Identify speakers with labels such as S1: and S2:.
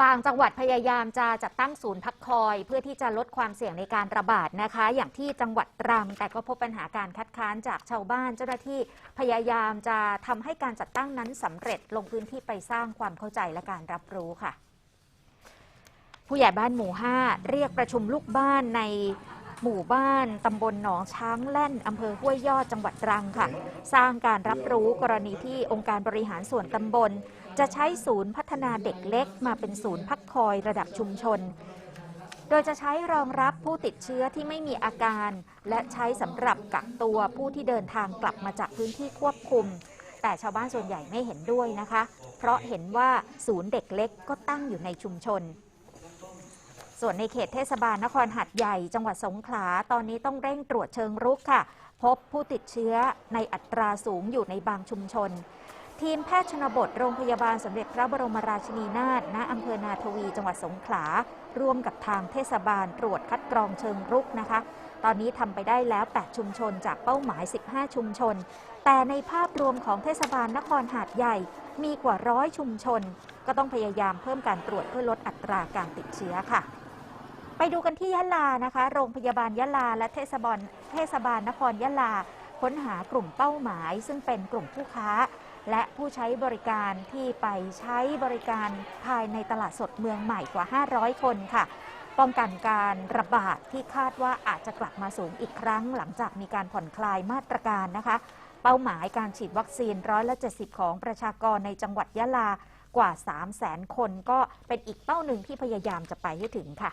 S1: บางจังหวัดพยายามจะจัดตั้งศูนย์พักคอย เพื่อที่จะลดความเสี่ยงในการระบาดนะคะ อย่างที่จังหวัดตรังแต่ก็พบปัญหาการคัดค้านจากชาวบ้าน เจ้าหน้าที่พยายามจะทำให้การจัดตั้งนั้นสำเร็จลงพื้นที่ไปสร้างความเข้าใจและการรับรู้ค่ะ ผู้ใหญ่บ้านหมู่ 5 เรียกประชุมลูกบ้านใน หมู่บ้านตำบลหนองช้างแล่นอำเภอห้วยยอดจังหวัดตรังค่ะ สร้างการรับรู้กรณีที่องค์การบริหารส่วนตำบล จะใช้ศูนย์พัฒนาเด็กเล็ก มาเป็นศูนย์พักคอยระดับชุมชน โดยจะใช้รองรับผู้ติดเชื้อที่ไม่มีอาการ และใช้สำหรับกักตัวผู้ที่เดินทางกลับมาจากพื้นที่ควบคุม แต่ชาวบ้านส่วนใหญ่ไม่เห็นด้วยนะคะ เพราะเห็นว่าศูนย์เด็กเล็กก็ตั้งอยู่ในชุมชน ส่วนในเขตเทศบาลนครหัดใหญ่จังหวัดสงขลาตอนนี้ต้องเร่งตรวจเชิงรุกค่ะ พบผู้ติดเชื้อในอัตราสูงอยู่ในบางชุมชน ทีมแพทย์ชนบทโรงพยาบาลสมเด็จพระบรมราชินีนาถณอำเภอนาทวี จังหวัดสงขลาร่วมกับทางเทศบาลตรวจคัดกรองเชิงรุกนะคะ ตอนนี้ทำไปได้แล้ว 8 ชุมชนจากเป้าหมาย 15 ชุมชน แต่ในภาพรวมของเทศบาลนครหาดใหญ่มีกว่าร้อยชุมชน ก็ต้องพยายามเพิ่มการตรวจเพื่อลดอัตราการติดเชื้อค่ะ ไปดูกันที่ยะลานะคะ โรงพยาบาลยะลา และเทศบาลเทศบาลนครยะลา ค้นหากลุ่มเป้าหมาย ซึ่งเป็นกลุ่มผู้ค้า และผู้ใช้บริการที่ไปใช้บริการภายในตลาดสดเมืองใหม่กว่า 500 คนค่ะ ป้องกันการระบาดที่คาดว่าอาจจะกลับมาสูงอีกครั้ง หลังจากมีการผ่อนคลายมาตรการนะคะ เป้าหมายการฉีดวัคซีนร้อยละ70 ของประชากรในจังหวัดยะลากว่า 3 0 0 0 0 0 คนก็เป็นอีกเป้าหนึ่งที่พยายามจะไปให้ถึงค่ะ